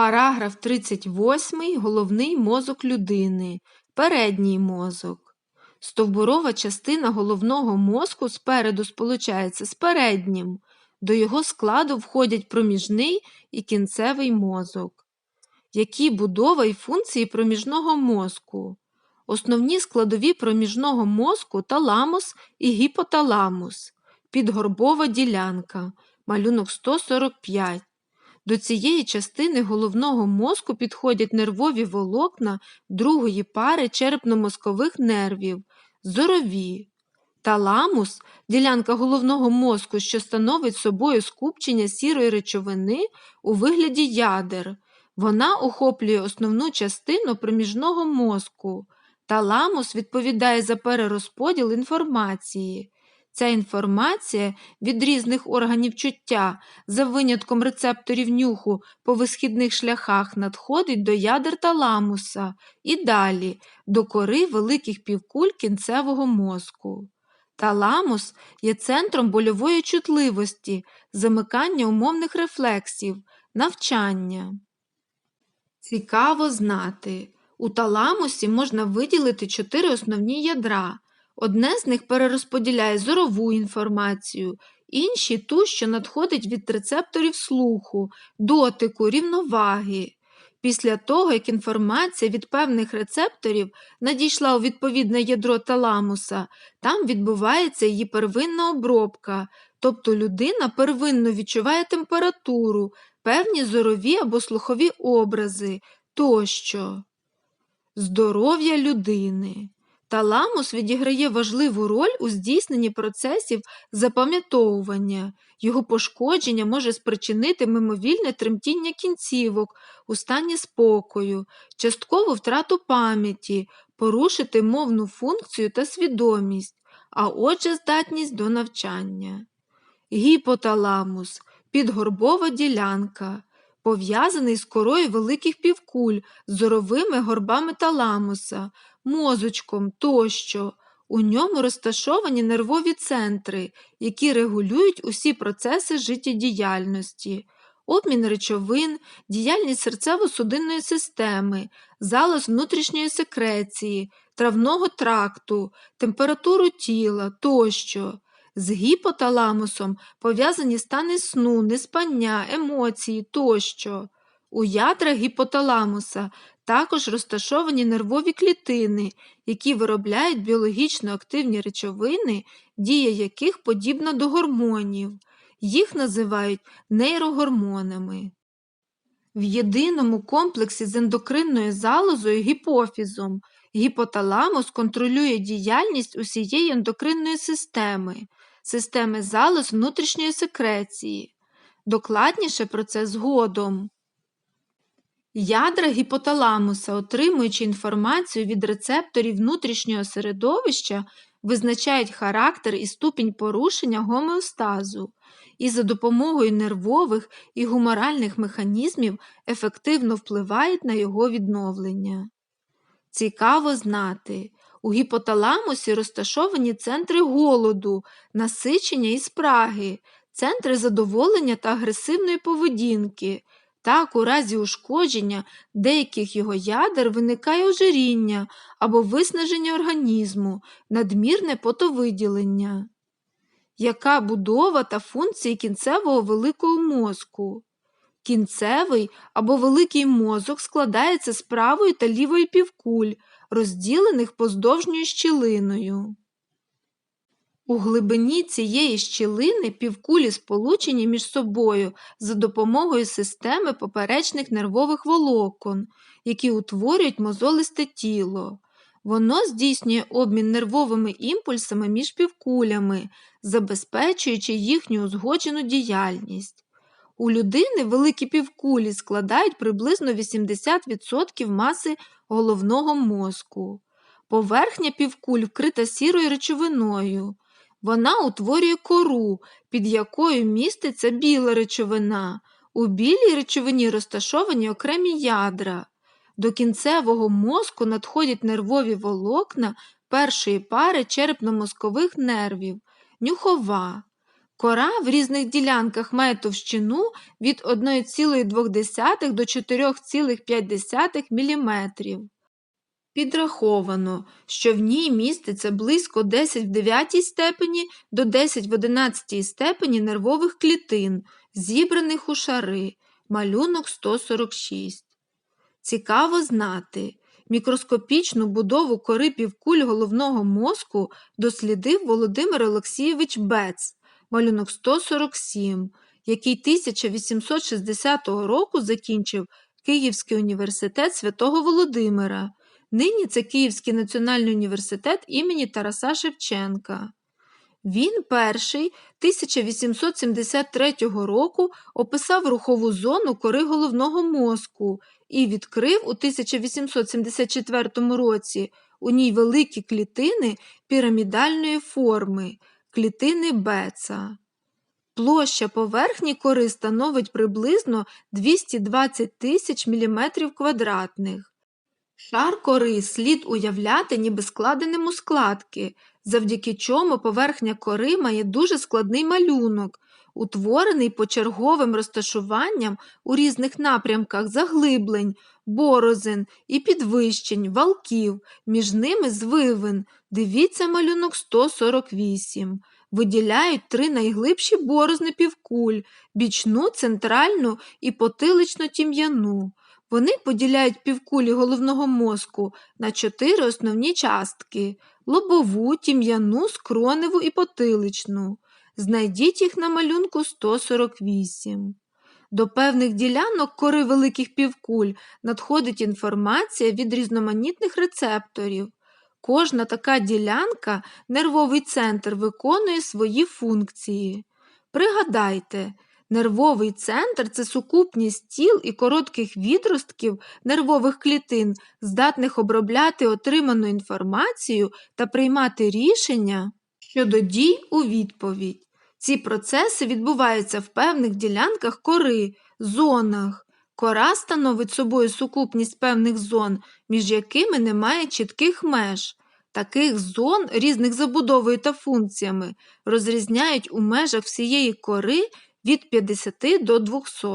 Параграф 38. Головний мозок людини. Передній мозок. Стовбурова частина головного мозку спереду сполучається з переднім. До його складу входять проміжний і кінцевий мозок. Які будова і функції проміжного мозку? Основні складові проміжного мозку таламус і гіпоталамус. Підгорбова ділянка. Малюнок 145. До цієї частини головного мозку підходять нервові волокна другої пари черепно-мозкових нервів, зорові. Таламус ділянка головного мозку, що становить собою скупчення сірої речовини у вигляді ядер. Вона охоплює основну частину проміжного мозку. Таламус відповідає за перерозподіл інформації. Ця інформація від різних органів чуття, за винятком рецепторів нюху по висхідних шляхах, надходить до ядер таламуса і далі до кори великих півкуль кінцевого мозку. Таламус є центром больової чутливості, замикання умовних рефлексів, навчання. Цікаво знати. У таламусі можна виділити чотири основні ядра. Одне з них перерозподіляє зорову інформацію, інші ту, що надходить від рецепторів слуху, дотику, рівноваги. Після того, як інформація від певних рецепторів надійшла у відповідне ядро таламуса, там відбувається її первинна обробка, тобто людина первинно відчуває температуру, певні зорові або слухові образи тощо. Здоров'я людини. Таламус відіграє важливу роль у здійсненні процесів запам'ятовування. Його пошкодження може спричинити мимовільне тремтіння кінцівок у стані спокою, часткову втрату пам'яті, порушити мовну функцію та свідомість, а отже, здатність до навчання. Гіпоталамус підгорбова ділянка, пов'язаний з корою великих півкуль, зоровими горбами таламуса мозочком тощо. У ньому розташовані нервові центри, які регулюють усі процеси життєдіяльності, обмін речовин, діяльність серцево-судинної системи, залоз внутрішньої секреції, травного тракту, температуру тіла тощо. З гіпоталамусом пов'язані стани сну, неспання, емоції тощо. У ядрах гіпоталамуса також розташовані нервові клітини, які виробляють біологічно активні речовини, дія яких подібна до гормонів. Їх називають нейрогормонами. В єдиному комплексі з ендокринною залозою гіпофізом гіпоталамус контролює діяльність усієї ендокринної системи, системи залоз внутрішньої секреції. Докладніше про це згодом. Ядра гіпоталамуса, отримуючи інформацію від рецепторів внутрішнього середовища, визначають характер і ступінь порушення гомеостазу і за допомогою нервових і гуморальних механізмів ефективно впливають на його відновлення. Цікаво знати, у гіпоталамусі розташовані центри голоду, насичення і спраги, центри задоволення та агресивної поведінки. Так, у разі ушкодження деяких його ядер виникає ожиріння або виснаження організму, надмірне потовиділення. Яка будова та функції кінцевого великого мозку? Кінцевий або великий мозок складається з правої та лівої півкуль, розділених поздовжньою щілиною. У глибині цієї щілини півкулі сполучені між собою за допомогою системи поперечних нервових волокон, які утворюють мозолисте тіло. Воно здійснює обмін нервовими імпульсами між півкулями, забезпечуючи їхню узгоджену діяльність. У людини великі півкулі складають приблизно 80% маси головного мозку. Поверхня півкуль вкрита сірою речовиною. Вона утворює кору, під якою міститься біла речовина. У білій речовині розташовані окремі ядра. До кінцевого мозку надходять нервові волокна першої пари черепно-мозкових нервів, нюхова. Кора в різних ділянках має товщину від 1,2 до 4,5 мм. Підраховано, що в ній міститься близько 10 в 9 степені до 10 в 11 степені нервових клітин, зібраних у шари, малюнок 146. Цікаво знати, мікроскопічну будову кори півкуль головного мозку дослідив Володимир Олексійович Бец, малюнок 147, який 1860 року закінчив Київський університет Святого Володимира. Нині це Київський національний університет імені Тараса Шевченка. Він перший 1873 року описав рухову зону кори головного мозку і відкрив у 1874 році у ній великі клітини пірамідальної форми, клітини Беца. Площа поверхні кори становить приблизно 220 тисяч мм квадратних. Шар кори слід уявляти ніби складеним у складки, завдяки чому поверхня кори має дуже складний малюнок, утворений почерговим розташуванням у різних напрямках заглиблень, борозин і підвищень, валків, між ними звивин. Дивіться малюнок 148. Виділяють три найглибші борозни півкуль, бічну, центральну і потиличну тім'яну. Вони поділяють півкулі головного мозку на чотири основні частки лобову, тім'яну, скроневу і потиличну. Знайдіть їх на малюнку 148. До певних ділянок кори великих півкуль надходить інформація від різноманітних рецепторів. Кожна така ділянка, нервовий центр виконує свої функції. Пригадайте, Нервовий центр це сукупність тіл і коротких відростків нервових клітин, здатних обробляти отриману інформацію та приймати рішення щодо дій у відповідь. Ці процеси відбуваються в певних ділянках кори, зонах. Кора становить собою сукупність певних зон, між якими немає чітких меж. Таких зон, різних забудовою та функціями, розрізняють у межах всієї кори від 50 до 200.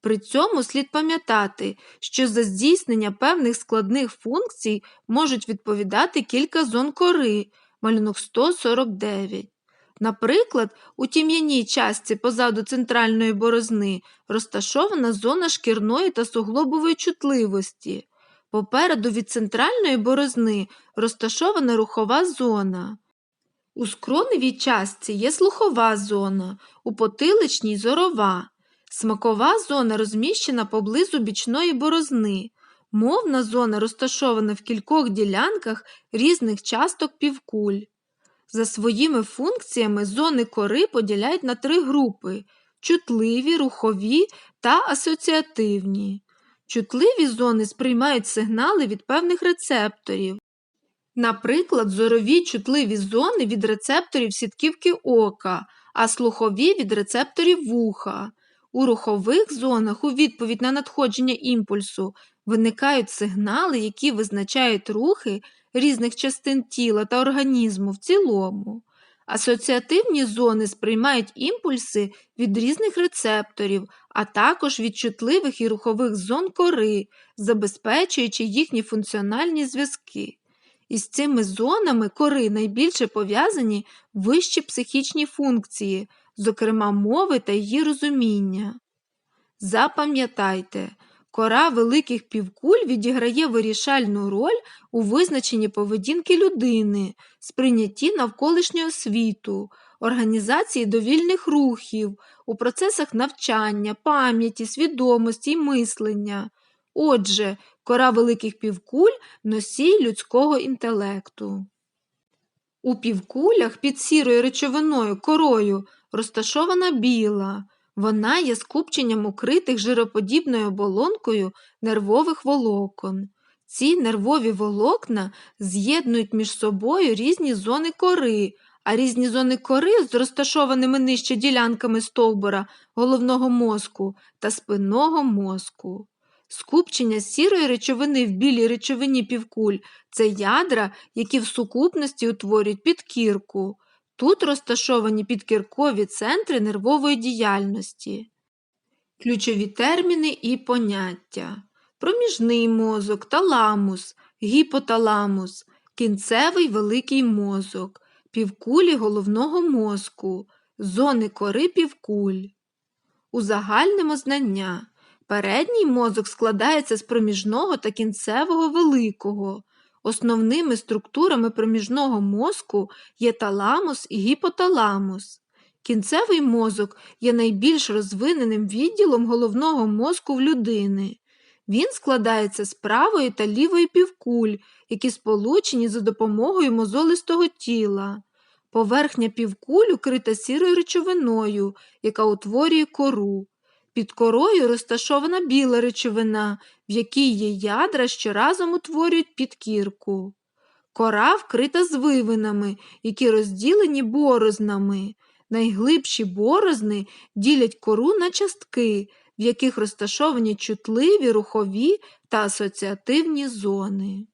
При цьому слід пам'ятати, що за здійснення певних складних функцій можуть відповідати кілька зон кори, малюнок 149. Наприклад, у тім'яній частці позаду центральної борозни розташована зона шкірної та суглобової чутливості. Попереду від центральної борозни розташована рухова зона. У скроневій частці є слухова зона, у потиличній зорова. Смакова зона розміщена поблизу бічної борозни. Мовна зона розташована в кількох ділянках різних часток півкуль. За своїми функціями зони кори поділяють на три групи чутливі, рухові та асоціативні. Чутливі зони сприймають сигнали від певних рецепторів. Наприклад, зорові чутливі зони від рецепторів сітківки ока, а слухові від рецепторів вуха. У рухових зонах у відповідь на надходження імпульсу виникають сигнали, які визначають рухи різних частин тіла та організму в цілому. Асоціативні зони сприймають імпульси від різних рецепторів, а також від чутливих і рухових зон кори, забезпечуючи їхні функціональні зв'язки. Із цими зонами кори найбільше пов'язані вищі психічні функції, зокрема мови та її розуміння. Запам'ятайте, кора великих півкуль відіграє вирішальну роль у визначенні поведінки людини, сприйнятті навколишнього світу, організації довільних рухів, у процесах навчання, пам'яті, свідомості і мислення. Отже, кора великих півкуль носій людського інтелекту. У півкулях під сірою речовиною корою розташована біла. Вона є скупченням укритих жироподібною оболонкою нервових волокон. Ці нервові волокна з'єднують між собою різні зони кори, а різні зони кори з розташованими нижче ділянками стовбура головного мозку та спинного мозку. Скупчення сірої речовини в білій речовині півкуль це ядра, які в сукупності утворюють підкірку. Тут розташовані підкіркові центри нервової діяльності. Ключові терміни і поняття. Проміжний мозок, таламус, гіпоталамус, кінцевий великий мозок, півкулі головного мозку, зони кори півкуль. Узагальнимо знання. Передній мозок складається з проміжного та кінцевого великого. Основними структурами проміжного мозку є таламус і гіпоталамус. Кінцевий мозок є найбільш розвиненим відділом головного мозку в людини. Він складається з правої та лівої півкуль, які сполучені за допомогою мозолистого тіла. Поверхня півкуль укрита сірою речовиною, яка утворює кору. Під корою розташована біла речовина, в якій є ядра, що разом утворюють підкірку. Кора вкрита звивинами, які розділені борознами. Найглибші борозни ділять кору на частки, в яких розташовані чутливі, рухові та асоціативні зони.